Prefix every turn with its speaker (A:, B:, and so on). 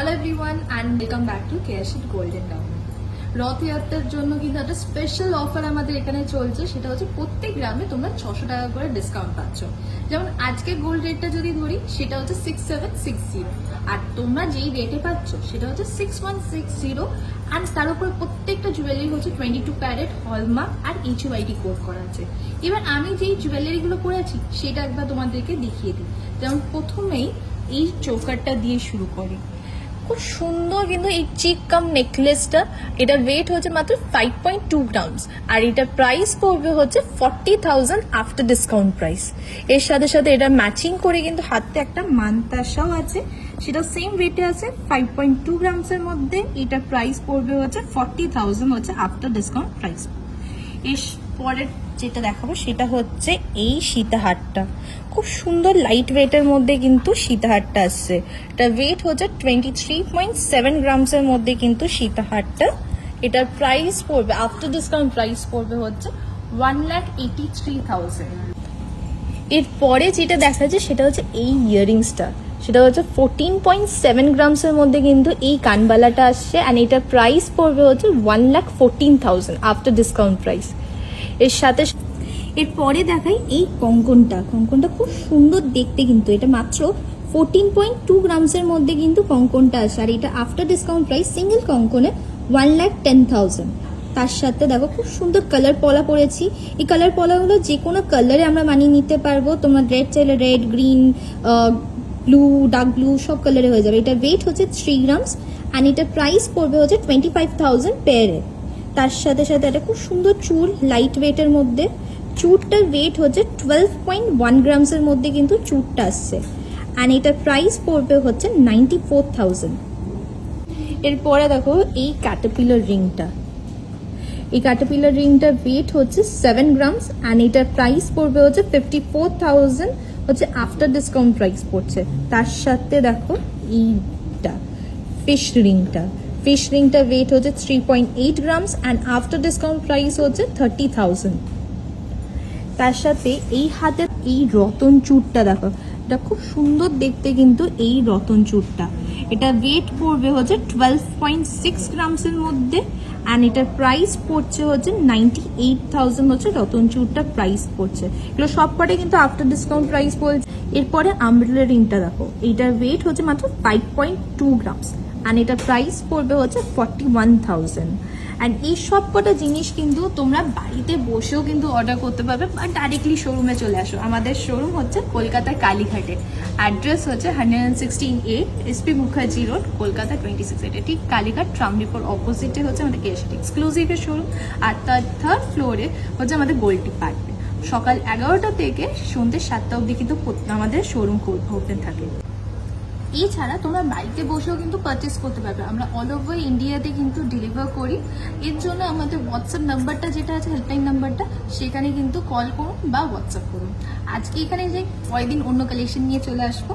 A: Hello everyone and welcome back to কেয়ারশিট গোল্ডেন ডাউন রথযাত্রার জন্য কিন্তু একটা স্পেশাল অফার আমাদের এখানে চলছে, সেটা হচ্ছে প্রত্যেক গ্রামে তোমরা ছশো টাকা করে ডিসকাউন্ট পাচ্ছ। যেমন আজকে গোল্ড রেটটা যদি ধরি, সেটা হচ্ছে সিক্স সেভেন সিক্স জিরো আর তোমরা যেই রেটে পাচ্ছ, সেটা হচ্ছে six one six zero and তার উপরে প্রত্যেকটা জুয়েলারি হচ্ছে টোয়েন্টি টু ক্যারেট হলমার্ক আর এইচইউআইডি কোড করা আছে। এবার আমি যেই জুয়েলারিগুলো পরেছি সেটা একবার তোমাদেরকে দেখিয়ে দিই। যেমন প্রথমেই এই চৌকারটা দিয়ে শুরু করি। খুব সুন্দর কিন্তু এই চিক কাম নেকলেসটা এটা ওয়েট হচ্ছে মাত্র ফাইভ পয়েন্ট টু গ্রামস আর এটা প্রাইস পড়বে হচ্ছে forty thousand after discount price এর সাথে সাথে এটা ম্যাচিং করে কিন্তু হাতে একটা মান্তাসাও আছে সেটা সেম রেটে আছে ফাইভ পয়েন্ট টু গ্রামসের মধ্যে এটা প্রাইস পড়বে হচ্ছে ফর্টি থাউজেন্ড হচ্ছে আফটার ডিসকাউন্ট প্রাইস এর পরের যেটা দেখাবো সেটা হচ্ছে এই সীতাহারটা। খুব সুন্দর লাইট ওয়েটের মধ্যে কিন্তু সীতাহারটা আসছে। এটা ওয়েট হচ্ছে টোয়েন্টি থ্রি পয়েন্ট সেভেন গ্রামসের মধ্যে কিন্তু সীতাহারটা। এটার প্রাইস পড়বে আফটার ডিসকাউন্ট প্রাইস পড়বে হচ্ছে one lakh eighty three thousand এরপরে যেটা দেখা যায় সেটা হচ্ছে এই ইয়ারিংসটা সেটা হচ্ছে ফোরটিন পয়েন্ট সেভেন গ্রামসের মধ্যে কিন্তু এই কানবালাটা আসছে। অ্যান্ড এটার প্রাইস পড়বে হচ্ছে one lakh fourteen thousand after discount price এর সাথে এরপরে দেখাই এই কঙ্কনটা। কঙ্কনটা খুব সুন্দর দেখতে কিন্তু। এটা মাত্র ফোরটিন পয়েন্ট টু গ্রামসের মধ্যে কিন্তু কঙ্কনটা আসে। আর এটা আফটার ডিসকাউন্ট প্রাইস সিঙ্গেল কঙ্কনে ওয়ান লাখ টেন থাউজেন্ড তার সাথে দেখো খুব সুন্দর কালার পলা পরেছি এই কালার পলাগুলো যে কোনো কালারে আমরা মানিয়ে নিতে পারব। তোমার রেড চাইলে red green blue dark blue সব কালারে হয়ে যাবে। এটা ওয়েট হচ্ছে থ্রি গ্রামস অ্যান্ড এটা প্রাইস পড়বে হচ্ছে টোয়েন্টি ফাইভ থাউজেন্ড পেয়ারে তার সাথে সাথে একটা খুব সুন্দর চুল লাইট ওয়েটের মধ্যে। চুটটার ওয়েট হচ্ছে টুয়েলভ পয়েন্ট ওয়ান গ্রামসের মধ্যে কিন্তু চুটটা আসছে। অ্যান্ড এটার প্রাইস পড়বে হচ্ছে নাইনটি ফোর থাউজেন্ড এরপরে দেখো এই ক্যাটাপিলার রিংটা এই ক্যাটাপিলার রিংটার ওয়েট হচ্ছে সেভেন গ্রামস অ্যান্ড এটার প্রাইস পড়বে হচ্ছে ফিফটি ফোর থাউজেন্ড হচ্ছে আফটার ডিসকাউন্ট প্রাইস পড়ছে। তার সাথে দেখো এইটা ফিশ রিংটা ফিশ রিংটা ওয়েট হচ্ছে three point eight grams and after discount price হচ্ছে থার্টি থাউজেন্ড তার সাথে এই হাতের এই রতন চূড়টা দেখো, এটা খুব সুন্দর দেখতে কিন্তু এই রতন চূড়টা এটা ওয়েট পড়বে হচ্ছে টুয়েলভ পয়েন্ট সিক্স গ্রামসের মধ্যে অ্যান্ড এটার প্রাইস পড়ছে হচ্ছে নাইনটি এইট থাউজেন্ড হচ্ছে রতন চূড়টা প্রাইস পড়ছে। এগুলো সব কটাই কিন্তু আফটার ডিসকাউন্ট প্রাইস বলছে এরপরে আমব্রেলা রিংটা দেখো, এইটার ওয়েট হচ্ছে মাত্র five point two grams and এটার প্রাইস পড়বে হচ্ছে ফর্টি ওয়ান থাউজেন্ড অ্যান্ড এই সব কটা জিনিস কিন্তু তোমরা বাড়িতে বসেও কিন্তু অর্ডার করতে পারবে বা ডাইরেক্টলি শোরুমে চলে আসো। আমাদের শোরুম হচ্ছে কলকাতার কালীঘাটে। অ্যাড্রেস হচ্ছে hundred and sixteen A SP Mukherjee road Kolkata twenty six এটা ঠিক কালীঘাট ট্রামডিপোর অপোজিটে হচ্ছে আমাদের কেশিট এক্সক্লুসিভের শোরুম আর তার থার্ড ফ্লোরে হচ্ছে আমাদের গোল্ড ডিপার্টমেন্ট সকাল এগারোটা থেকে সন্ধ্যে সাতটা অবধি কিন্তু আমাদের শোরুম ওপেন থাকে। এছাড়া তোমরা বাড়িতে বসেও কিন্তু পারচেস করতে পারবে। আমরা অল ওভার ইন্ডিয়াতে কিন্তু ডেলিভার করি। এর জন্য আমাদের হোয়াটসঅ্যাপ নাম্বারটা যেটা আছে হেল্পলাইন নাম্বারটা সেখানে কিন্তু কল করুন বা হোয়াটসঅ্যাপ করুন। আজকে এখানে যে কয়েকদিন অন্য কালেকশন নিয়ে চলে আসব